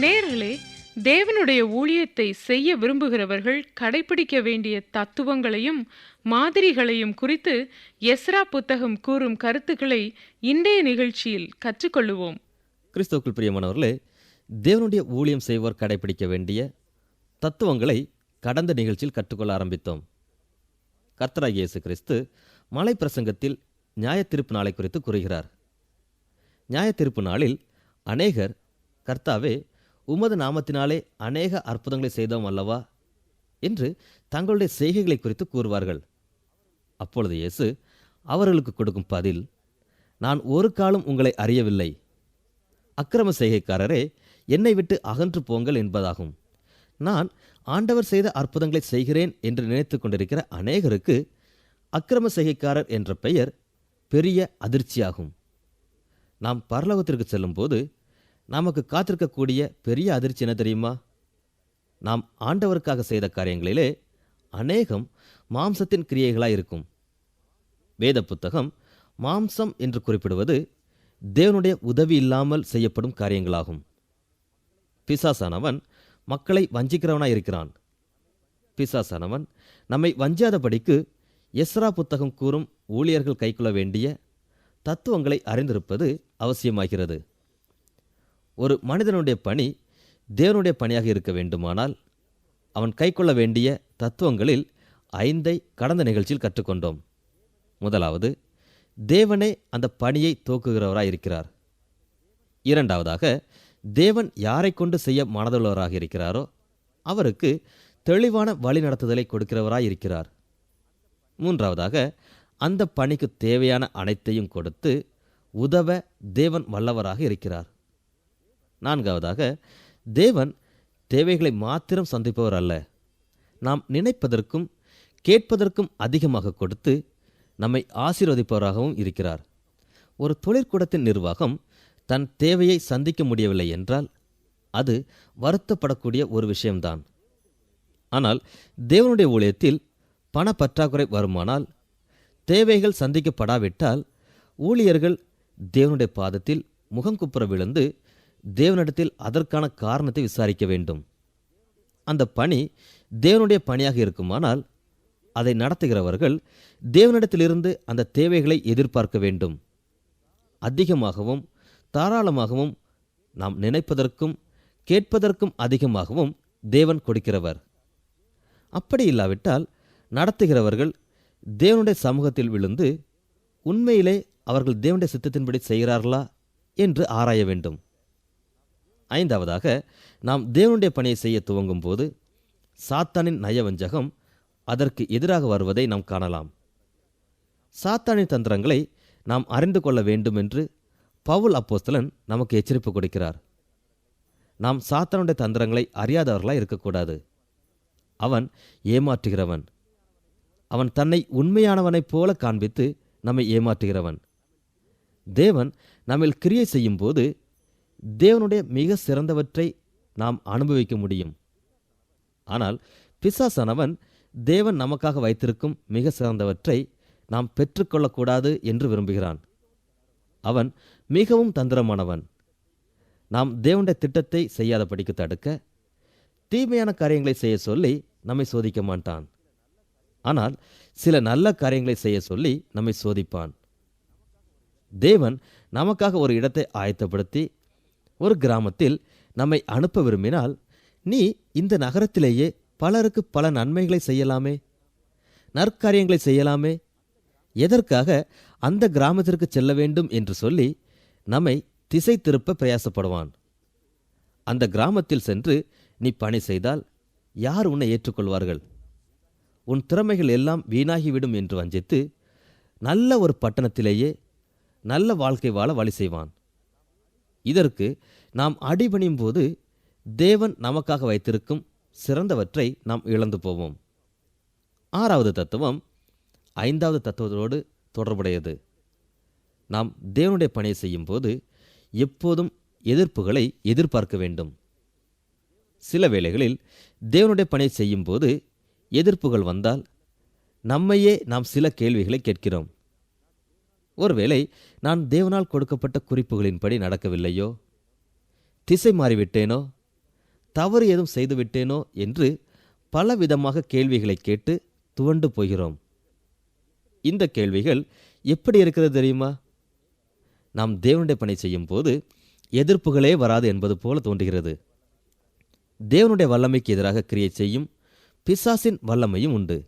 நேர்களே தேவனுடைய ஊழியத்தை செய்ய விரும்புகிறவர்கள் கடைபிடிக்க வேண்டிய தத்துவங்களையும் மாதிரிகளையும் குறித்து எஸ்ரா புத்தகம் கூறும் கருத்துக்களை இன்றைய நிகழ்ச்சியில் கற்றுக்கொள்ளுவோம். கிறிஸ்தவுக்குள் பிரியமானவர்களே தேவனுடைய ஊழியம் செய்வோர் கடைபிடிக்க வேண்டிய தத்துவங்களை கடந்த நிகழ்ச்சியில் கற்றுக்கொள்ள ஆரம்பித்தோம். கர்த்தராய் இயேசு கிறிஸ்து மலை பிரசங்கத்தில் நியாயத்திருப்பு நாளை குறித்து கூறுகிறார். நியாயத்திருப்பு நாளில் அநேகர் கர்த்தாவே உமது நாமத்தினாலே அநேக அற்புதங்களை செய்தோம் அல்லவா? என்று தங்களுடைய செய்கைகளை குறித்து கூறுவார்கள். அப்பொழுது இயேசு அவர்களுக்கு கொடுக்கும் பதில் நான் ஒரு காலம் உங்களை அறியவில்லை. அக்கிரம செய்கைக்காரரே என்னை விட்டு அகன்று போங்கள் என்பதாகும். நான் ஆண்டவர் செய்த அற்புதங்களை செய்கிறேன் என்று நினைத்து கொண்டிருக்கிற அநேகருக்கு அக்கிரம செய்கைக்காரர் என்ற பெயர் பெரிய அதிர்ச்சியாகும். நாம் பரலோகத்திற்கு செல்லும்போது நமக்கு காத்திருக்கக்கூடிய பெரிய அதிர்ச்சி என்ன தெரியுமா? நாம் ஆண்டவருக்காக செய்த காரியங்களிலே அநேகம் மாம்சத்தின் கிரியைகளாய் இருக்கும். வேத புத்தகம் மாம்சம் என்று குறிப்பிடுவது தேவனுடைய உதவி இல்லாமல் செய்யப்படும் காரியங்களாகும். பிசாசானவன் மக்களை வஞ்சிக்கிறவனாய் இருக்கிறான். பிசாசானவன் நம்மை வஞ்சாதபடிக்கு எஸ்ரா புத்தகம் கூறும் ஊழியர்கள் கைக்கொள்ள வேண்டிய தத்துவங்களை அறிந்திருப்பது அவசியமாகிறது. ஒரு மனிதனுடைய பணி தேவனுடைய பணியாக இருக்க வேண்டுமானால் அவன் கைக்கொள்ள வேண்டிய தத்துவங்களில் ஐந்தை கடந்த நிகழ்ச்சியில் கற்றுக்கொண்டோம். முதலாவது தேவனே அந்த பணியை தோக்குகிறவராக இருக்கிறார் இரண்டாவதாக தேவன் யாரை கொண்டு செய்ய மனதுள்ளவராக இருக்கிறாரோ அவருக்கு தெளிவான வழிநடத்துதலை கொடுக்கிறவராய் இருக்கிறார் மூன்றாவதாக அந்த பணிக்கு தேவையான அனைத்தையும் கொடுத்து உதவ தேவன் வல்லவராக இருக்கிறார். நான்காவதாக தேவன் தேவைகளை மாத்திரம் சந்திப்பவர் அல்ல. நாம் நினைப்பதற்கும் கேட்பதற்கும் அதிகமாக கொடுத்து நம்மை ஆசீர்வதிப்பவராகவும் இருக்கிறார். ஒரு தொழிற்கூடத்தின் நிர்வாகம் தன் தேவையை சந்திக்க முடியவில்லை என்றால் அது வருத்தப்படக்கூடிய ஒரு விஷயம்தான். ஆனால் தேவனுடைய ஊழியத்தில் பண பற்றாக்குறை வருமானால் தேவைகள் சந்திக்கப்படாவிட்டால் ஊழியர்கள் தேவனுடைய பாதத்தில் முகங்குப்புற விழுந்து தேவனிடத்தில் அதற்கான காரணத்தை விசாரிக்க வேண்டும். அந்த பணி தேவனுடைய பணியாக இருக்குமானால் அதை நடத்துகிறவர்கள் தேவனிடத்திலிருந்து அந்த தேவைகளை எதிர்பார்க்க வேண்டும். அதிகமாகவும் தாராளமாகவும் நாம் நினைப்பதற்கும் கேட்பதற்கும் அதிகமாகவும் தேவன் கொடுக்கிறவர். அப்படி இல்லாவிட்டால் நடத்துகிறவர்கள் தேவனுடைய சமூகத்தில் விழுந்து உண்மையிலே அவர்கள் தேவனுடைய சித்தத்தின்படி செய்கிறார்களா என்று ஆராய வேண்டும். ஐந்தாவதாக நாம் தேவனுடைய பணியை செய்ய துவங்கும் போது சாத்தானின் நயவஞ்சகம் அதற்கு எதிராக வருவதை நாம் காணலாம். சாத்தானின் தந்திரங்களை நாம் அறிந்து கொள்ள வேண்டும் என்று பவுல் அப்போஸ்தலன் நமக்கு எச்சரிப்பு கொடுக்கிறார். நாம் சாத்தானுடைய தந்திரங்களை அறியாதவர்களாக இருக்கக்கூடாது. அவன் ஏமாற்றுகிறவன். அவன் தன்னை உண்மையானவனைப் போல காண்பித்து நம்மை ஏமாற்றுகிறவன். தேவன் நம்மில் கிரியை செய்யும்போது தேவனுடைய மிக சிறந்தவற்றை நாம் அனுபவிக்க முடியும். ஆனால் பிசாசானவன் தேவன் நமக்காக வைத்திருக்கும் மிக சிறந்தவற்றை நாம் பெற்றுக்கொள்ளக்கூடாது என்று விரும்புகிறான். அவன் மிகவும் தந்திரமானவன். நாம் தேவனுடைய திட்டத்தை செய்யாதபடிக்கு தடுக்க தீமையான காரியங்களை செய்ய சொல்லி நம்மை சோதிக்க மாட்டான். ஆனால் சில நல்ல காரியங்களை செய்ய சொல்லி நம்மை சோதிப்பான். தேவன் நமக்காக ஒரு இடத்தை ஆயத்தப்படுத்தி ஒரு கிராமத்தில் நம்மை அனுப்ப விரும்பினால் நீ இந்த நகரத்திலேயே பலருக்கு பல நன்மைகளை செய்யலாமே? நற்காரியங்களை செய்யலாமே? எதற்காக அந்த கிராமத்திற்கு செல்ல வேண்டும்? என்று சொல்லி நம்மை திசை திருப்ப பிரயாசப்படுவான். அந்த கிராமத்தில் சென்று நீ பணி செய்தால் யார் உன்னை ஏற்றுக்கொள்வார்கள்? உன் திறமைகள் எல்லாம் வீணாகிவிடும் என்று வஞ்சித்து நல்ல ஒரு பட்டணத்திலேயே நல்ல வாழ்க்கை வாழ வழி செய்வான். இதற்கு நாம் அடிபணியும் போது தேவன் நமக்காக வைத்திருக்கும் சிறந்தவற்றை நாம் இழந்து போவோம். ஆறாவது தத்துவம் ஐந்தாவது தத்துவத்தோடு தொடர்புடையது. நாம் தேவனுடைய பணியை செய்யும்போது எப்போதும் எதிர்ப்புகளை எதிர்பார்க்க வேண்டும். சில வேளைகளில் தேவனுடைய பணியை செய்யும்போது எதிர்ப்புகள் வந்தால் நம்மையே நாம் சில கேள்விகளை கேட்கிறோம். ஒருவேளை நான் தேவனால் கொடுக்கப்பட்ட குறிப்புகளின்படி நடக்கவில்லையோ? திசை மாறிவிட்டேனோ? தவறு ஏதும் செய்துவிட்டேனோ? என்று பலவிதமாக கேள்விகளை கேட்டு துவண்டு போகிறோம். இந்த கேள்விகள் எப்படி இருக்கிறது தெரியுமா? நாம் தேவனுடைய பணி செய்யும் போது எதிர்ப்புகளே வராது என்பது போல தோன்றுகிறது. தேவனுடைய வல்லமைக்கு எதிராக கிரியை செய்யும் பிசாசின் வல்லமையும் உண்டு.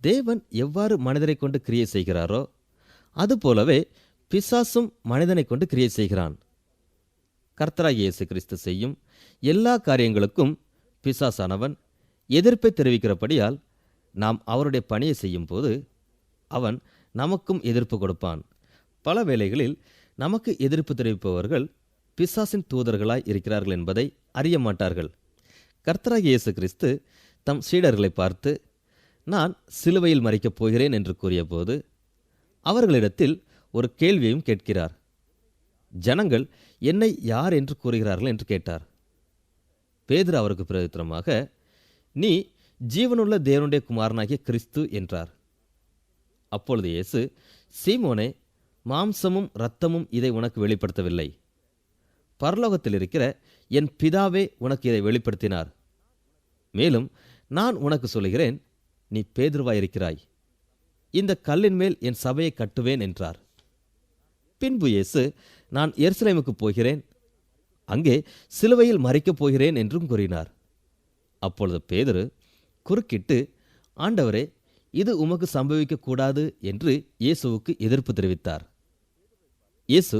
தேவன் எவ்வாறு மனிதரை கொண்டு கிரியை செய்கிறாரோ அதுபோலவே பிசாசும் மனிதனை கொண்டு கிரியை செய்கிறான். கர்த்தராக இயேசு கிறிஸ்து செய்யும் எல்லா காரியங்களுக்கும் பிசாசானவன் எதிர்ப்பை தெரிவிக்கிறபடியால் நாம் அவருடைய பணியை செய்யும்போது அவன் நமக்கும் எதிர்ப்பு கொடுப்பான். பல வேளைகளில் நமக்கு எதிர்ப்பு தெரிவிப்பவர்கள் பிசாசின் தூதர்களாய் இருக்கிறார்கள் என்பதை அறிய மாட்டார்கள். கர்த்தராக இயேசு கிறிஸ்து தம் சீடர்களை பார்த்து நான் சிலுவையில் மறைக்கப் போகிறேன் என்று கூறியபோது அவர்களிடத்தில் ஒரு கேள்வியையும் கேட்கிறார். ஜனங்கள் என்னை யார் என்று கூறுகிறார்கள்? என்று கேட்டார். பேதுரு அவருக்கு பிரதித்திரமாக நீ ஜீவனுள்ள தேவனுடைய குமாரனாகிய கிறிஸ்து என்றார். அப்பொழுது இயேசு சீமோனே மாம்சமும் இரத்தமும் இதை உனக்கு வெளிப்படுத்தவில்லை. பரலோகத்தில் இருக்கிற என் பிதாவே உனக்கு இதை வெளிப்படுத்தினார். மேலும் நான் உனக்கு சொல்லுகிறேன் நீ பேதுருவாயிருக்கிறாய். இந்த கல்லின் மேல் என் சபையை கட்டுவேன் என்றார். பின்பு இயேசு நான் எருசலேமுக்கு போகிறேன் அங்கே சிலுவையில் மறைக்கப் போகிறேன் என்றும் கூறினார். அப்பொழுது பேதுரு குறுக்கிட்டு ஆண்டவரே இது உமக்கு சம்பவிக்கக்கூடாது என்று இயேசுவுக்கு எதிர்ப்பு தெரிவித்தார். இயேசு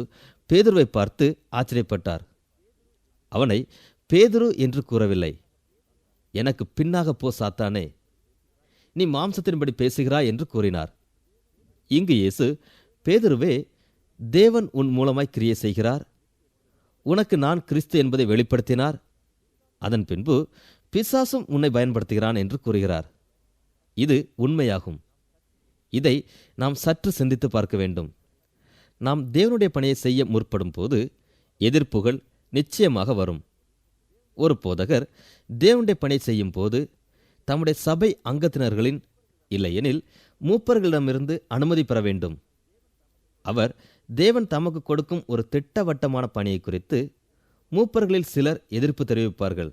பேதுருவை பார்த்து ஆச்சரியப்பட்டார். அவனை பேதுரு என்று கூறவில்லை. எனக்கு பின்னாக போ சாத்தானே. நீ மாம்சத்தின்படி பேசுகிறாய் என்று கூறினார். இங்கு இயேசு பேதுருவே தேவன் உன் மூலமாய் கிரியை செய்கிறார். உனக்கு நான் கிறிஸ்து என்பதை வெளிப்படுத்தினார். அதன் பின்பு பிசாசும் உன்னை பயன்படுத்துகிறான் என்று கூறுகிறார். இது உண்மையாகும். இதை நாம் சற்று சிந்தித்து பார்க்க வேண்டும். நாம் தேவனுடைய பணியை செய்ய முற்படும் போது எதிர்ப்புகள் நிச்சயமாக வரும். ஒரு போதகர் தேவனுடைய பணி செய்யும் போது தம்முடைய சபை அங்கத்தினர்களின் இல்லையெனில் மூப்பர்களிடமிருந்து அனுமதி பெற வேண்டும். அவர் தேவன் தமக்கு கொடுக்கும் ஒரு திட்டவட்டமான பணியை குறித்து மூப்பர்களில் சிலர் எதிர்ப்பு தெரிவிப்பார்கள்.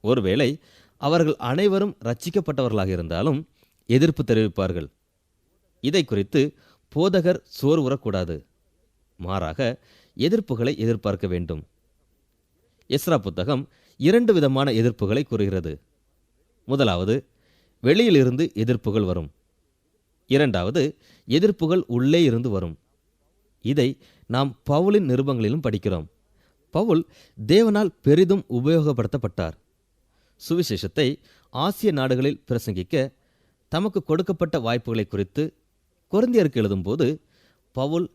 ஒருவேளை அவர்கள் அனைவரும் ரட்சிக்கப்பட்டவர்களாக இருந்தாலும் எதிர்ப்பு தெரிவிப்பார்கள். இதை குறித்து போதகர் சோர்வுறக்கூடாது மாறாக எதிர்ப்புகளை எதிர்பார்க்க வேண்டும். எஸ்ரா புத்தகம் இரண்டு விதமான எதிர்ப்புகளை கூறுகிறது. முதலாவது வெளியிலிருந்து எதிர்ப்புகள் வரும். இரண்டாவது எதிர்ப்புகள் உள்ளே இருந்து வரும். இதை நாம் பவுலின் நிருபங்களிலும் படிக்கிறோம். பவுல் தேவனால் பெரிதும் உபயோகப்படுத்தப்பட்டார். சுவிசேஷத்தை ஆசிய நாடுகளில் பிரசங்கிக்க தமக்கு கொடுக்கப்பட்ட வாய்ப்புகளை குறித்து கொரிந்தியருக்கு எழுதும்போது பவுல்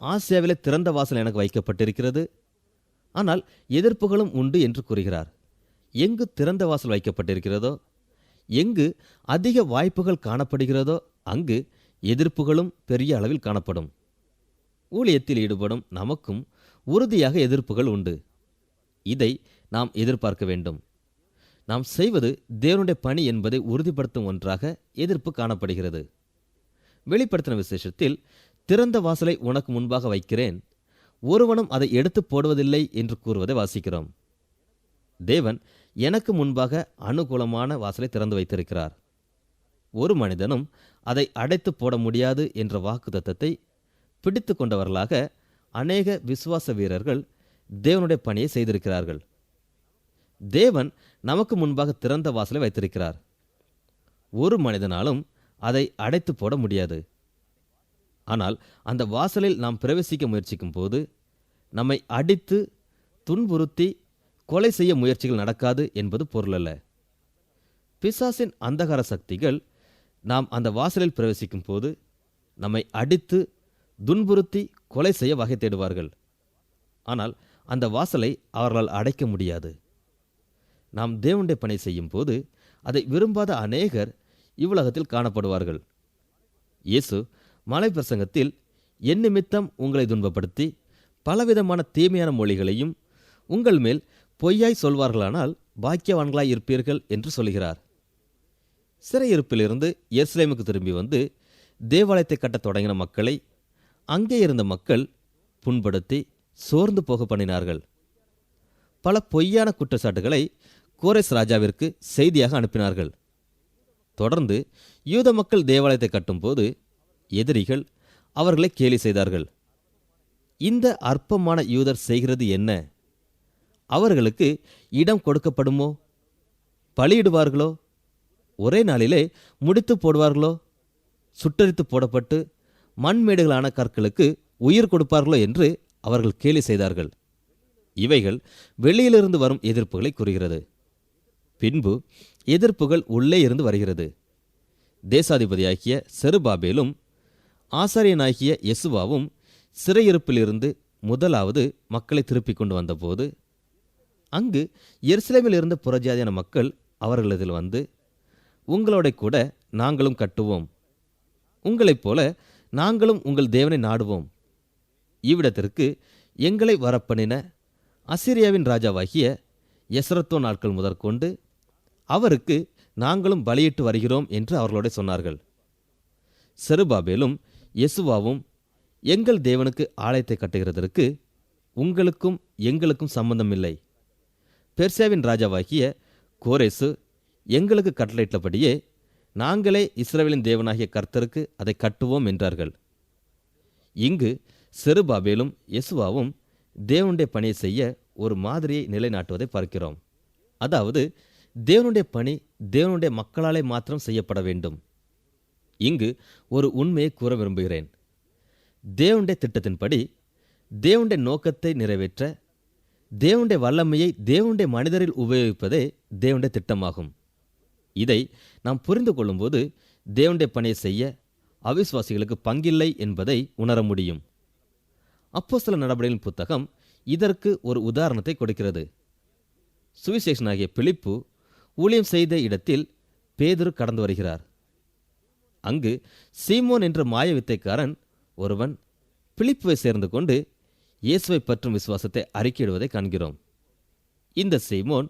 ஆசியாவிலே திறந்த வாசல் எனக்கு வைக்கப்பட்டிருக்கிறது. ஆனால் எதிர்ப்புகளும் உண்டு என்று கூறுகிறார். எங்கு திறந்த வாசல் வைக்கப்பட்டிருக்கிறதோ எங்கு அதிக வாய்ப்புகள் காணப்படுகிறதோ அங்கு எதிர்ப்புகளும் பெரிய அளவில் காணப்படும். ஊழியத்தில் ஈடுபடும் நமக்கும் உறுதியாக எதிர்ப்புகள் உண்டு. இதை நாம் எதிர்பார்க்க வேண்டும். நாம் செய்வது தேவனுடைய பணி என்பதை உறுதிப்படுத்தும் ஒன்றாக எதிர்ப்பு காணப்படுகிறது. வெளிப்படுத்தின விசேஷத்தில் திறந்த வாசலை உனக்கு முன்பாக வைக்கிறேன். ஒருவனும் அதை எடுத்து போடுவதில்லை என்று கூறுவதை வாசிக்கிறோம். தேவன் எனக்கு முன்பாக அனுகூலமான வாசலை திறந்து வைத்திருக்கிறார். ஒரு மனிதனும் அதை அடைத்து போட முடியாது என்ற வாக்குத்தத்தத்தை பிடித்து கொண்டவர்களாக அநேக விசுவாச வீரர்கள் தேவனுடைய பணியை செய்திருக்கிறார்கள். தேவன் நமக்கு முன்பாக திறந்த வாசலை வைத்திருக்கிறார். ஒரு மனிதனாலும் அதை அடைத்து போட முடியாது. ஆனால் அந்த வாசலில் நாம் பிரவேசிக்க முயற்சிக்கும் போது நம்மை அடித்து துன்புறுத்தி கொலை செய்ய முயற்சிகள் நடக்காது என்பது பொருளல்ல பிசாசின் அந்தகார சக்திகள் நாம் அந்த வாசலில் பிரவேசிக்கும் போது நம்மை அடித்து துன்புறுத்தி கொலை செய்ய வகை தேடுவார்கள். ஆனால் அந்த வாசலை அவர்களால் அடைக்க முடியாது. நாம் தேவனுடைய பணி செய்யும் போது அதை விரும்பாத அநேகர் இவ்வுலகத்தில் காணப்படுவார்கள். இயேசு மலை பிரசங்கத்தில் என் நிமித்தம் உங்களை துன்பப்படுத்தி பலவிதமான தீமையான மொழிகளையும் உங்கள் மேல் பொய்யாய் சொல்வார்களானால் பாக்கியவான்களாய் இருப்பீர்கள் என்று சொல்கிறார். சிறையிருப்பிலிருந்து எருசலேமுக்கு திரும்பி வந்து தேவாலயத்தை கட்டத் தொடங்கின மக்களை அங்கே இருந்த மக்கள் புண்படுத்தி சோர்ந்து போக பண்ணினார்கள். பல பொய்யான குற்றச்சாட்டுகளை கோரேஸ் ராஜாவிற்கு செய்தியாக அனுப்பினார்கள். தொடர்ந்து யூத மக்கள் தேவாலயத்தை கட்டும்போது எதிரிகள் அவர்களை கேலி செய்தார்கள். இந்த அற்பமான யூதர் செய்கிறது என்ன? அவர்களுக்கு இடம் கொடுக்கப்படுமோ? பலியிடுவார்களோ? ஒரே நாளிலே முடித்து போடுவார்களோ? சுட்டரித்து போடப்பட்டு மண்மேடுகளான கற்களுக்கு உயிர் கொடுப்பார்களோ என்று அவர்கள் கேலி செய்தார்கள். இவைகள் வெளியிலிருந்து வரும் எதிர்ப்புகளை கூறுகிறது. பின்பு எதிர்ப்புகள் உள்ளே இருந்து வருகிறது. தேசாதிபதியாகிய செருபாபேலும் ஆசாரியனாகிய யெசுவாவும் சிறையிருப்பிலிருந்து முதலாவது மக்களை திருப்பிக் கொண்டு வந்தபோது அங்கு எருசலேமில் இருந்த புறஜாதியான மக்கள் அவர்களிடத்தில் வந்து உங்களோட கூட நாங்களும் கட்டுவோம். உங்களைப் போல நாங்களும் உங்கள் தேவனை நாடுவோம். இவ்விடத்திற்கு எங்களை வரப்பண்ணின அசிரியாவின் ராஜாவாகிய எசரத்தோ நாட்கள் முதற்கொண்டு அவருக்கு நாங்களும் பலியிட்டு வருகிறோம் என்று அவர்களோட சொன்னார்கள். செருபாபேலும் யெசுவாவும் எங்கள் தேவனுக்கு ஆலயத்தை கட்டுகிறதற்கு உங்களுக்கும் எங்களுக்கும் சம்பந்தமில்லை. பெர்சியாவின் ராஜாவாகிய கோரேசு எங்களுக்கு கட்டளையிட்டபடியே நாங்களே இஸ்ரேலின் தேவனாகிய கர்த்தருக்கு அதை கட்டுவோம் என்றார்கள். இங்கு செருபாபேலும் யெசுவாவும் தேவனுடைய பணியை செய்ய ஒரு மாதிரியை நிலைநாட்டுவதை பார்க்கிறோம். அதாவது தேவனுடைய பணி தேவனுடைய மக்களாலே மாத்திரம் செய்யப்பட வேண்டும். இங்கு ஒரு உண்மையை கூற விரும்புகிறேன். தேவனுடைய திட்டத்தின்படி தேவனுடைய நோக்கத்தை நிறைவேற்ற தேவனுடைய வல்லமையை தேவனுடைய மனிதரில் உபயோகிப்பதே தேவனுடைய திட்டமாகும். இதை நாம் புரிந்து கொள்ளும்போது தேவனுடைய பணியை செய்ய அவிசுவாசிகளுக்கு பங்கில்லை என்பதை உணர முடியும். அப்போஸ்தல நடவடிக்கையின் புத்தகம் இதற்கு ஒரு உதாரணத்தை கொடுக்கிறது. சுவிசேஷனாகிய பிலிப்பு ஊழியம் செய்த இடத்தில் பேதுரு கடந்து வருகிறார். அங்கு சீமோன் என்ற மாய வித்தைக்காரன் ஒருவன் பிலிப்புவை சேர்ந்து கொண்டு இயேசுவை பற்றும் விசுவாசத்தை அறிக்கையிடுவதை காண்கிறோம். இந்த செய்மோன்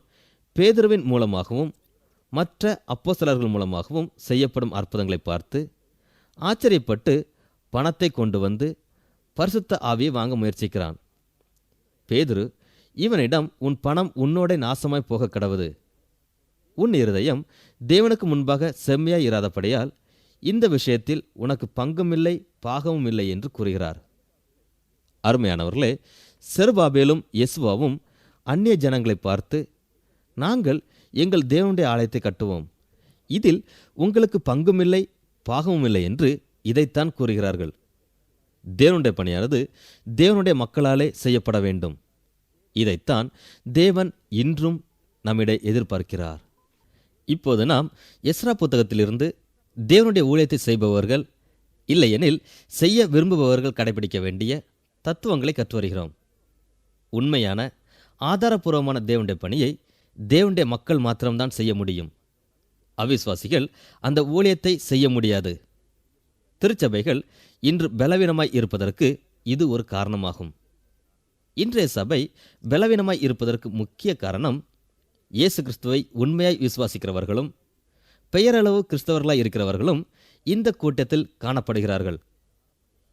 பேதுருவின் மூலமாகவும் மற்ற அப்போசலர்கள் மூலமாகவும் செய்யப்படும் அற்புதங்களை பார்த்து ஆச்சரியப்பட்டு பணத்தை கொண்டு வந்து பரிசுத்த ஆவியை வாங்க முயற்சிக்கிறான். பேதுரு இவனிடம் உன் பணம் உன்னோட நாசமாய் போக கடவுது. உன் இருதயம் தேவனுக்கு முன்பாக செம்மையாய் இராதபடியால் இந்த விஷயத்தில் உனக்கு பங்குமில்லை பாகமும் இல்லை என்று கூறுகிறார். அருமையானவர்களே செருபாபேலும் யெசுவாவும் அந்நிய ஜனங்களை பார்த்து நாங்கள் எங்கள் தேவனுடைய ஆலயத்தை கட்டுவோம். இதில் உங்களுக்கு பங்குமில்லை பாகமும் இல்லை என்று இதைத்தான் கூறுகிறார்கள். தேவனுடைய பணியானது தேவனுடைய மக்களாலே செய்யப்பட வேண்டும். இதைத்தான் தேவன் இன்றும் நம்மிட எதிர்பார்க்கிறார். இப்போது நாம் எஸ்ரா புத்தகத்திலிருந்து தேவனுடைய ஊழியத்தை செய்பவர்கள் இல்லையெனில் செய்ய விரும்புபவர்கள் கடைபிடிக்க வேண்டிய தத்துவங்களை கற்று வருகிறோம் உண்மையான ஆதாரபூர்வமான தேவனுடைய பணியை தேவனுடைய மக்கள் மாத்திரம்தான் செய்ய முடியும். அவிசுவாசிகள் அந்த ஊழியத்தை செய்ய முடியாது. திருச்சபைகள் இன்று பலவீனமாய் இருப்பதற்கு இது ஒரு காரணமாகும். இன்றைய சபை பலவீனமாய் இருப்பதற்கு முக்கிய காரணம் இயேசு கிறிஸ்துவை உண்மையாய் விசுவாசிக்கிறவர்களும் பெயரளவு கிறிஸ்தவர்களாய் இருக்கிறவர்களும் இந்த கூட்டத்தில் காணப்படுகிறார்கள்.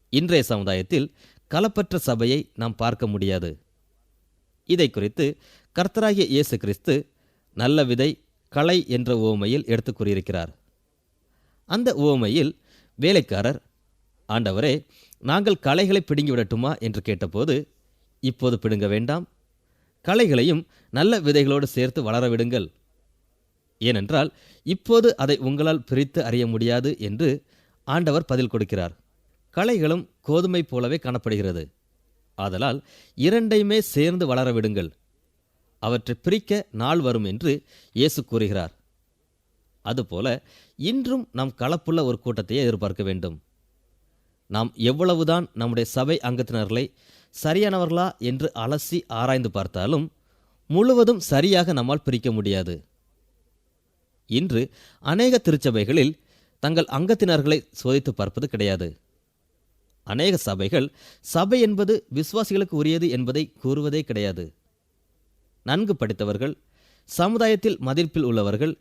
இன்றைய சமுதாயத்தில் கலப்பற்ற சபையை நாம் பார்க்க முடியாது. இதை குறித்து கர்த்தராகிய இயேசு கிறிஸ்து நல்ல விதை களை என்ற உவமையில் எடுத்து கூறியிருக்கிறார். அந்த உவமையில் வேலைக்காரர் ஆண்டவரே நாங்கள் களைகளை பிடுங்கி விடட்டுமா என்று கேட்டபோது இப்போது பிடுங்க வேண்டாம். களைகளையும் நல்ல விதைகளோடு சேர்த்து வளர விடுங்கள். ஏனென்றால் இப்போது அதை உங்களால் பிரித்து அறிய முடியாது என்று ஆண்டவர் பதில் கொடுக்கிறார். களைகளும் கோதுமை போலவே காணப்படுகிறது. ஆதலால் இரண்டையுமே சேர்ந்து வளர விடுங்கள். அவற்றை பிரிக்க நாள் வரும் என்று இயேசு கூறுகிறார். அதுபோல இன்றும் நாம் களப்புள்ள ஒரு கூட்டத்தையே எதிர்பார்க்க வேண்டும். நாம் எவ்வளவுதான் நம்முடைய சபை அங்கத்தினர்களை சரியானவர்களா என்று அலசி ஆராய்ந்து பார்த்தாலும் முழுவதும் சரியாக நம்மால் பிரிக்க முடியாது. இன்று அநேக திருச்சபைகளில் தங்கள் அங்கத்தினர்களை சோதித்து பார்ப்பது கிடையாது. அநேக சபைகள் சபை என்பது விசுவாசிகளுக்கு உரியது என்பதை கூறுவதே கிடையாது. நன்கு படித்தவர்கள் சமுதாயத்தில் மதிப்பில் உள்ளவர்கள்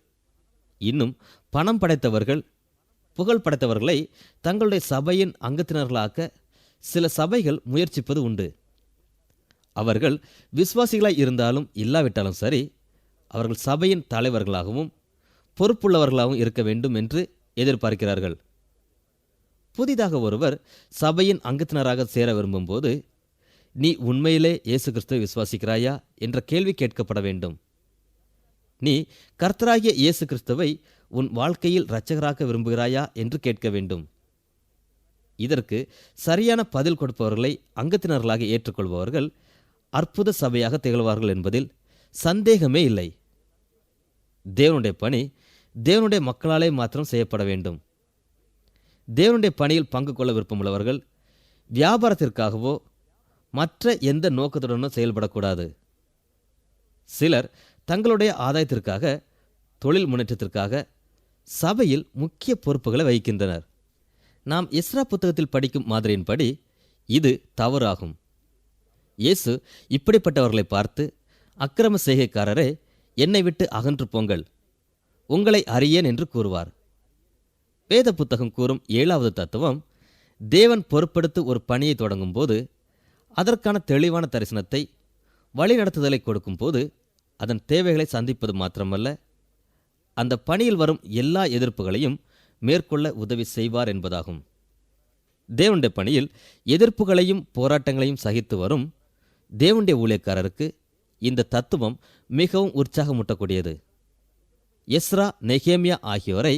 இன்னும் பணம் படைத்தவர்கள் புகழ் படைத்தவர்களை தங்களுடைய சபையின் அங்கத்தினர்களாக்க சில சபைகள் முயற்சிப்பது உண்டு. அவர்கள் விசுவாசிகளாய் இருந்தாலும் இல்லாவிட்டாலும் சரி அவர்கள் சபையின் தலைவர்களாகவும் பொறுப்புள்ளவர்களாகவும் இருக்க வேண்டும் என்று எதிர்பார்க்கிறார்கள். புதிதாக ஒருவர் சபையின் அங்கத்தினராக சேர விரும்பும்போது நீ உண்மையிலே இயேசு கிறிஸ்துவை விசுவாசிக்கிறாயா? என்ற கேள்வி கேட்கப்பட வேண்டும். நீ கர்த்தராகிய இயேசு கிறிஸ்துவை உன் வாழ்க்கையில் இரட்சகராக்க விரும்புகிறாயா? என்று கேட்க வேண்டும். இதற்கு சரியான பதில் கொடுப்பவர்களை அங்கத்தினர்களாக ஏற்றுக்கொள்பவர்கள் அற்புத சபையாக திகழ்வார்கள் என்பதில் சந்தேகமே இல்லை. தேவனுடைய பணி தேவனுடைய மக்களாலே மாத்திரம் செய்யப்பட வேண்டும். தேவனுடைய பணியில் பங்கு கொள்ள விருப்பமுள்ளவர்கள் வியாபாரத்திற்காகவோ மற்ற எந்த நோக்கத்துடனோ செயல்படக்கூடாது. சிலர் தங்களுடைய ஆதாயத்திற்காக தொழில் முன்னேற்றத்திற்காக சபையில் முக்கிய பொறுப்புகளை வகிக்கின்றனர். நாம் இஸ்ரா புத்தகத்தில் படிக்கும் மாதிரியின்படி இது தவறாகும். இயேசு இப்படிப்பட்டவர்களை பார்த்து அக்கிரம செய்கைக்காரரே என்னை விட்டு அகன்று போங்கள். உங்களை அறியேன் என்று கூறுவார். வேத புத்தகம் கூறும் ஏழாவது தத்துவம் தேவன் பொறுப்படுத்து ஒரு பணியை தொடங்கும்போது அதற்கான தெளிவான தரிசனத்தை வழிநடத்துதலை கொடுக்கும்போது அதன் தேவைகளை சந்திப்பது மாத்திரமல்ல அந்த பணியில் வரும் எல்லா எதிர்ப்புகளையும் மேற்கொள்ள உதவி செய்வார் என்பதாகும். தேவனுடைய பணியில் எதிர்ப்புகளையும் போராட்டங்களையும் சகித்து வரும் தேவனுடைய ஊழியக்காரருக்கு இந்த தத்துவம் மிகவும் உற்சாகமூட்டக்கூடியது. எஸ்ரா நெகேமியா ஆகியோரை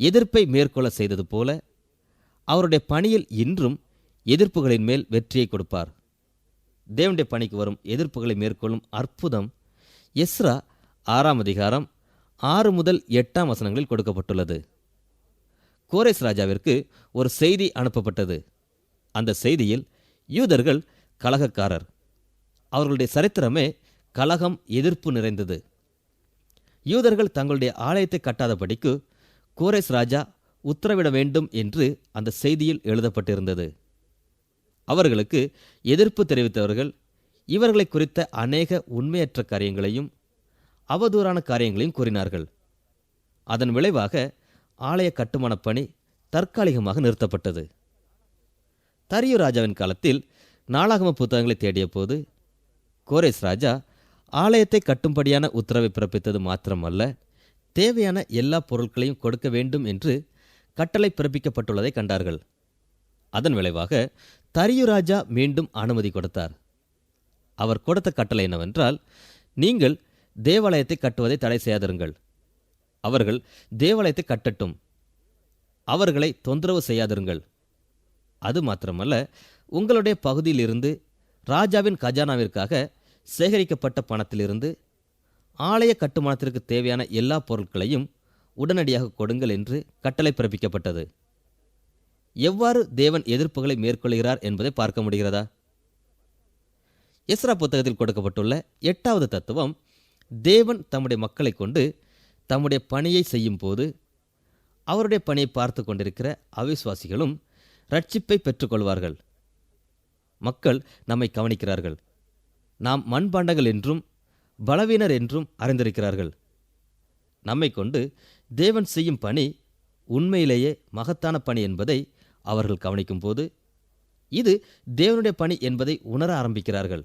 எதிர்ப்பை மேற்கொள்ள செய்தது போல அவருடைய பணியில் இன்றும் எதிர்ப்புகளின் மேல் வெற்றியை கொடுப்பார். தேவனுடைய பணிக்கு வரும் எதிர்ப்புகளை மேற்கொள்ளும் அற்புதம் எஸ்ரா ஆறாம் அதிகாரம் ஆறு முதல் எட்டாம் வசனங்களில் கொடுக்கப்பட்டுள்ளது. கோரேஸ் ராஜாவிற்கு ஒரு செய்தி அனுப்பப்பட்டது. அந்த செய்தியில் யூதர்கள் கலகக்காரர். அவர்களுடைய சரித்திரமே கலகம் எதிர்ப்பு நிறைந்தது. யூதர்கள் தங்களுடைய ஆலயத்தை கட்டாதபடிக்கு கோரேஸ் ராஜா உத்தரவிட வேண்டும் என்று அந்த செய்தியில் எழுதப்பட்டிருந்தது. அவர்களுக்கு எதிர்ப்பு தெரிவித்தவர்கள் இவர்களை குறித்த அநேக உண்மையற்ற காரியங்களையும் அவதூறான காரியங்களையும் கூறினார்கள். அதன் விளைவாக ஆலய கட்டுமானப் பணி தற்காலிகமாக நிறுத்தப்பட்டது. தரியு ராஜாவின் காலத்தில் நாளாகம புத்தகங்களை தேடிய போது கோரேஸ் ராஜா ஆலயத்தை கட்டும்படியான உத்தரவை பிறப்பித்தது மாத்திரமல்ல தேவையான எல்லா பொருட்களையும் கொடுக்க வேண்டும் என்று கட்டளை பிறப்பிக்கப்பட்டுள்ளதை கண்டார்கள். அதன் விளைவாக தரியு ராஜா மீண்டும் அனுமதி கொடுத்தார். அவர் கொடுத்த கட்டளை என்னவென்றால் நீங்கள் தேவாலயத்தை கட்டுவதை தடை செய்யாதிருங்கள். அவர்கள் தேவாலயத்தை கட்டட்டும். அவர்களை தொந்தரவு செய்யாதிருங்கள். அது மாத்திரமல்ல உங்களுடைய பகுதியிலிருந்து ராஜாவின் கஜானாவிற்காக சேகரிக்கப்பட்ட பணத்திலிருந்து ஆலய கட்டுமானத்திற்கு தேவையான எல்லா பொருட்களையும் உடனடியாக கொடுங்கள் என்று கட்டளை பிறப்பிக்கப்பட்டது. எவ்வாறு தேவன் எதிர்ப்புகளை மேற்கொள்கிறார் என்பதை பார்க்க முடிகிறதா? எஸ்ரா புத்தகத்தில் கொடுக்கப்பட்டுள்ள எட்டாவது தத்துவம் தேவன் தம்முடைய மக்களை கொண்டு தம்முடைய பணியை செய்யும் போது அவருடைய பணியை பார்த்து கொண்டிருக்கிற அவிசுவாசிகளும் ரட்சிப்பை பெற்றுக்கொள்வார்கள். மக்கள் நம்மை கவனிக்கிறார்கள். நாம் மண்பாண்டங்கள் என்றும் பலவீனர் என்றும் அறிந்திருக்கிறார்கள். நம்மை கொண்டு தேவன் செய்யும் பணி உண்மையிலேயே மகத்தான பணி என்பதை அவர்கள் கவனிக்கும்போது இது தேவனுடைய பணி என்பதை உணர ஆரம்பிக்கிறார்கள்.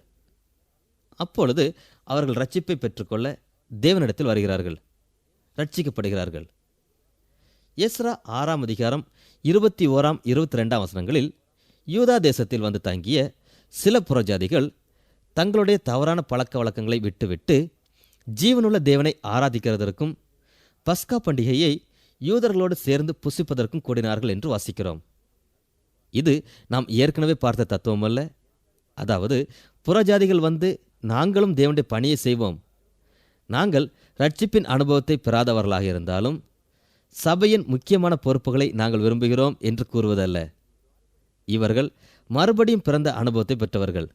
அப்பொழுது அவர்கள் ரட்சிப்பை பெற்றுக்கொள்ள தேவனிடத்தில் வருகிறார்கள். ரட்சிக்கப்படுகிறார்கள் எஸ்ரா ஆறாம் அதிகாரம் இருபத்தி ஓராம் இருபத்தி ரெண்டாம் வசனங்களில் யூதா தேசத்தில் வந்து தங்கிய சில புறஜாதிகள் தங்களுடைய தவறான பழக்க வழக்கங்களை விட்டுவிட்டு ஜீவனுள்ள தேவனை ஆராதிக்கிறதற்கும் பஸ்கா பண்டிகையை யூதர்களோடு சேர்ந்து புசிப்பதற்கும் கூடினார்கள் என்று வாசிக்கிறோம். இது நாம் ஏற்கனவே பார்த்த தத்துவம் அல்ல அதாவது புறஜாதிகள் வந்து நாங்களும் தேவனுடைய பணியை செய்வோம். நாங்கள் ரட்சிப்பின் அனுபவத்தை பெறாதவர்களாக இருந்தாலும் சபையின் முக்கியமான பொறுப்புகளை நாங்கள் விரும்புகிறோம் என்று கூறுவதல்ல. இவர்கள் மறுபடியும் பிறந்த அனுபவத்தை பெற்றவர்கள்.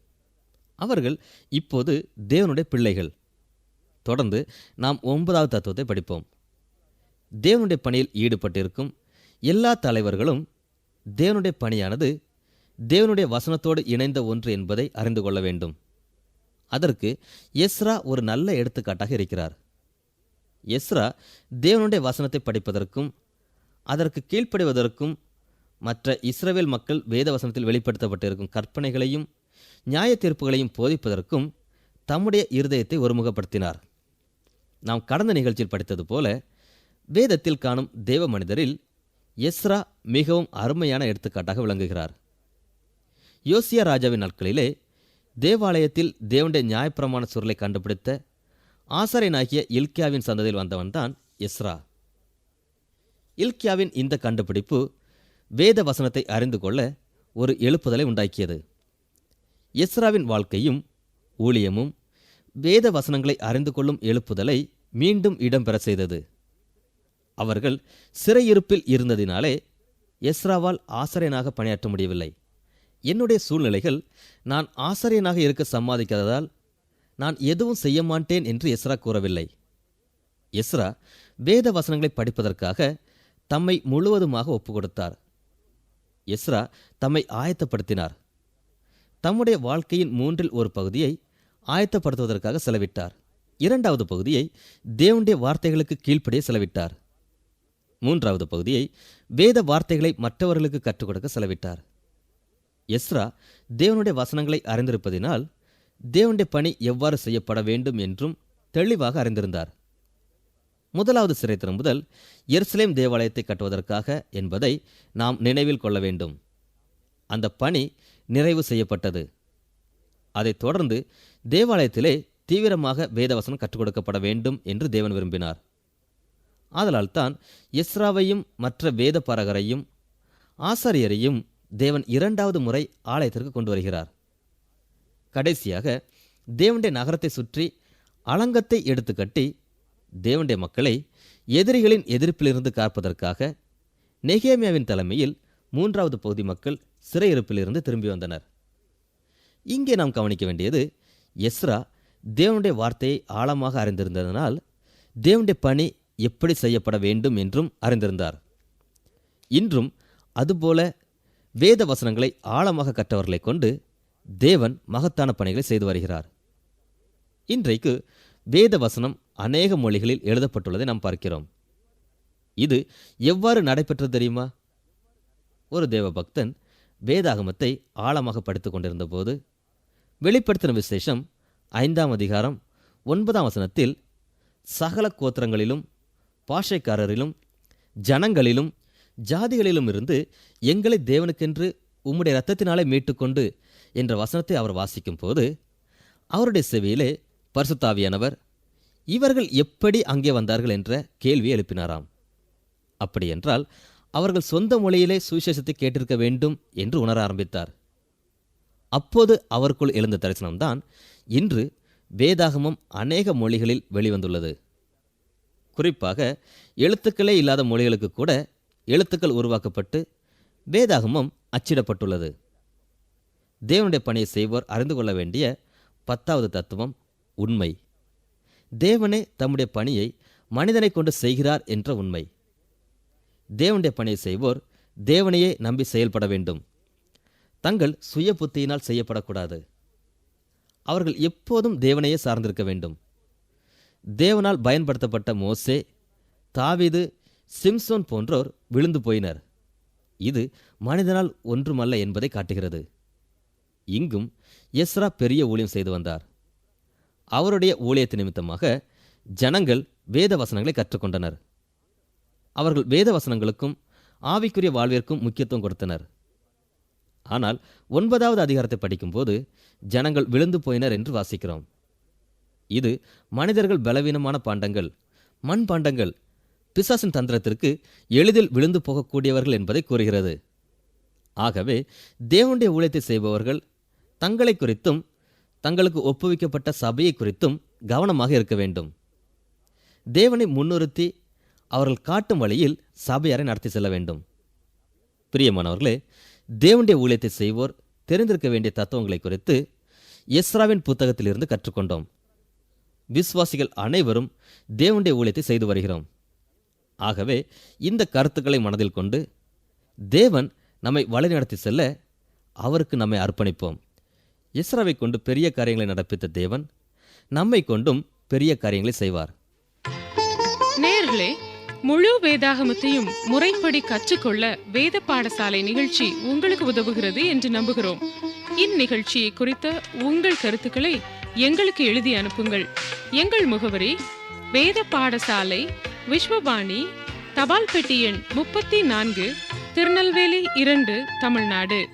அவர்கள் இப்போது தேவனுடைய பிள்ளைகள். தொடர்ந்து நாம் ஒன்பதாவது தத்துவத்தை படிப்போம். தேவனுடைய பணியில் ஈடுபட்டிருக்கும் எல்லா தலைவர்களும் தேவனுடைய பணியானது தேவனுடைய வசனத்தோடு இணைந்த ஒன்று என்பதை அறிந்து கொள்ள வேண்டும். அதற்கு எஸ்ரா ஒரு நல்ல எடுத்துக்காட்டாக இருக்கிறார். எஸ்ரா தேவனுடைய வசனத்தை படிப்பதற்கும் அதற்கு கீழ்ப்படிவதற்கும் மற்ற இஸ்ரவேல் மக்கள் வேத வசனத்தில் வெளிப்படுத்தப்பட்டிருக்கும் கற்பனைகளையும் நியாய தீர்ப்புகளையும் போதிப்பதற்கும் தம்முடைய இருதயத்தை ஒருமுகப்படுத்தினார். நாம் கடந்த நிகழ்ச்சியில் படித்தது போல வேதத்தில் காணும் தேவ மனிதரில் எஸ்ரா மிகவும் அருமையான எடுத்துக்காட்டாக விளங்குகிறார். யோசியா ராஜாவின் நாட்களிலே தேவாலயத்தில் தேவனுடைய நியாயப்பிரமாண சுருளை கண்டுபிடித்த ஆசாரியனாகிய இல்கியாவின் சந்ததியில் வந்தவன்தான் எஸ்ரா. இல்கியாவின் இந்த கண்டுபிடிப்பு வேத வசனத்தை அறிந்து கொள்ள ஒரு எழுப்புதலை உண்டாக்கியது. எஸ்ராவின் வாழ்க்கையும் ஊழியமும் வேத வசனங்களை அறிந்து கொள்ளும் எழுப்புதலை மீண்டும் இடம்பெற செய்தது. அவர்கள் சிறையிருப்பில் இருந்ததினாலே எஸ்ராவால் ஆசிரியனாக பணியாற்ற முடியவில்லை. என்னுடைய சூழ்நிலைகள் நான் ஆசிரியனாக இருக்க சம்மதிக்காததால் நான் எதுவும் செய்ய மாட்டேன் என்று எஸ்ரா கூறவில்லை. எஸ்ரா வேத வசனங்களை படிப்பதற்காக தம்மை முழுவதுமாக ஒப்புக்கொடுத்தார். எஸ்ரா தம்மை ஆயத்தப்படுத்தினார். தம்முடைய வாழ்க்கையின் மூன்றில் ஒரு பகுதியை ஆயத்தப்படுத்துவதற்காக செலவிட்டார். இரண்டாவது பகுதியை தேவனுடைய வார்த்தைகளுக்கு கீழ்ப்படிய செலவிட்டார். மூன்றாவது பகுதியை வேத வார்த்தைகளை மற்றவர்களுக்கு கற்றுக் கொடுக்க செலவிட்டார். எஸ்ரா தேவனுடைய வசனங்களை அறிந்திருப்பதினால் தேவனுடைய பணி எவ்வாறு செய்யப்பட வேண்டும் என்றும் தெளிவாக அறிந்திருந்தார். முதலாவது சிறை திரும்புதல் எருசலேம் தேவாலயத்தை கட்டுவதற்காக என்பதை நாம் நினைவில் கொள்ள வேண்டும். அந்த பணி நிறைவு செய்யப்பட்டது. அதைத் தொடர்ந்து தேவாலயத்திலே தீவிரமாக வேதவசனம் கற்றுக் கொடுக்கப்பட வேண்டும் என்று தேவன் விரும்பினார். ஆதலால் தான் எஸ்ராவையும் மற்ற வேத பரகரையும் ஆசாரியரையும் தேவன் இரண்டாவது முறை ஆலயத்திற்கு கொண்டு வருகிறார். கடைசியாக தேவனுடைய நகரத்தை சுற்றி அலங்கத்தை எடுத்து கட்டி தேவனுடைய மக்களை எதிரிகளின் எதிர்ப்பிலிருந்து காப்பதற்காக நெகேமியாவின் தலைமையில் மூன்றாவது பகுதி மக்கள் சிறையிருப்பிலிருந்து திரும்பி வந்தனர். இங்கே நாம் கவனிக்க வேண்டியது எஸ்ரா தேவனுடைய வார்த்தையை ஆழமாக அறிந்திருந்ததனால் தேவனுடைய பணி எப்படி செய்யப்பட வேண்டும் என்றும் அறிந்திருந்தார். இன்றும் அதுபோல வேத வசனங்களை ஆழமாக கற்றவர்களை கொண்டு தேவன் மகத்தான பணிகளை செய்து வருகிறார். இன்றைக்கு வேத வசனம் அநேக மொழிகளில் எழுதப்பட்டுள்ளதை நாம் பார்க்கிறோம். இது எவ்வாறு நடைபெற்றது தெரியுமா? ஒரு தேவ பக்தன் வேதாகமத்தை ஆழமாக படித்து கொண்டிருந்த போது வெளிப்படுத்தின விசேஷம் ஐந்தாம் அதிகாரம் ஒன்பதாம் வசனத்தில் சகல கோத்திரங்களிலும் பாஷைக்காரரிலும் ஜனங்களிலும் ஜாதிகளிலும் இருந்து எங்களை தேவனுக்கென்று உம்முடைய இரத்தத்தினாலே மீட்டுக்கொண்டு என்ற வசனத்தை அவர் வாசிக்கும் போது அவருடைய செவியிலே பரிசுத்தாவியானவர் இவர்கள் எப்படி அங்கே வந்தார்கள் என்ற கேள்வியை எழுப்பினாராம். அப்படியென்றால் அவர்கள் சொந்த மொழியிலே சுவிசேஷத்தை கேட்டிருக்க வேண்டும் என்று உணர ஆரம்பித்தார். அப்போது அவருக்குள் எழுந்த தரிசனம்தான் இன்று வேதாகமம் அநேக மொழிகளில் வெளிவந்துள்ளது. குறிப்பாக எழுத்துக்களே இல்லாத மொழிகளுக்கு கூட எழுத்துக்கள் உருவாக்கப்பட்டு வேதாகமம் அச்சிடப்பட்டுள்ளது. தேவனுடைய பணியை செய்வோர் அறிந்து கொள்ள வேண்டிய பத்தாவது தத்துவம் உண்மை. தேவனே தம்முடைய பணியை மனிதனை கொண்டு செய்கிறார் என்ற உண்மை. தேவனுடைய பணியை செய்வோர் தேவனையே நம்பி செயல்பட வேண்டும். தங்கள் சுய புத்தியினால் செய்யப்படக்கூடாது. அவர்கள் எப்போதும் தேவனையே சார்ந்திருக்க வேண்டும். தேவனால் பயன்படுத்தப்பட்ட மோசே தாவிது சிம்சோன் போன்றோர் விழுந்து போயினர். இது மனிதனால் ஒன்றுமல்ல என்பதை காட்டுகிறது. இங்கும் எஸ்ரா பெரிய ஊழியம் செய்து வந்தார். அவருடைய ஊழியத்து நிமித்தமாக ஜனங்கள் வேத வசனங்களை கற்றுக்கொண்டனர். அவர்கள் வேத வசனங்களுக்கும் ஆவிக்குரிய வாழ்விற்கும் முக்கியத்துவம் கொடுத்தனர். ஆனால் ஒன்பதாவது அதிகாரத்தை படிக்கும்போது ஜனங்கள் விழுந்து போயினர் என்று வாசிக்கிறோம். இது மனிதர்கள் பலவீனமான பாண்டங்கள் மண் பாண்டங்கள் பிசாசின் தந்திரத்திற்கு எளிதில் விழுந்து போகக்கூடியவர்கள் என்பதை கூறுகிறது. ஆகவே தேவனுடைய ஊழியத்தை செய்பவர்கள் தங்களை குறித்தும் தங்களுக்கு ஒப்புவிக்கப்பட்ட சபையை குறித்தும் கவனமாக இருக்க வேண்டும். தேவனை முன்னிறுத்தி அவர்கள் காட்டும் வழியில் சபையாரை நடத்தி செல்ல வேண்டும். பிரியமானவர்களே தேவனுடைய ஊழியத்தை செய்வோர் தெரிந்திருக்க வேண்டிய தத்துவங்களை குறித்து எஸ்ராவின் புத்தகத்திலிருந்து கற்றுக்கொண்டோம். விசுவாசிகள் அனைவரும் தேவனுடைய ஊழியத்தை செய்து வருகிறோம். ஆகவே இந்த கருத்துக்களை மனதில் கொண்டு தேவன் நம்மை வழிநடத்தி செல்ல அவருக்கு நம்மை அர்ப்பணிப்போம். இஸ்ராவை கொண்டு பெரிய காரியங்களை நடப்பித்த தேவன் நம்மை கொண்டும் பெரிய காரியங்களை செய்வார். நேர்களே முழு வேதாகமத்தையும் முறைப்படி கற்றுக்கொள்ள வேத பாடசாலை நிகழ்ச்சி உங்களுக்கு உதவுகிறது என்று நம்புகிறோம். இந்நிகழ்ச்சியை குறித்த உங்கள் கருத்துக்களை எங்களுக்கு எழுதி அனுப்புங்கள். எங்கள் முகவரி வேத பாடசாலை விஸ்வபாணி தபால் பெட்டி எண் முப்பத்தி நான்கு திருநெல்வேலி இரண்டு தமிழ்நாடு.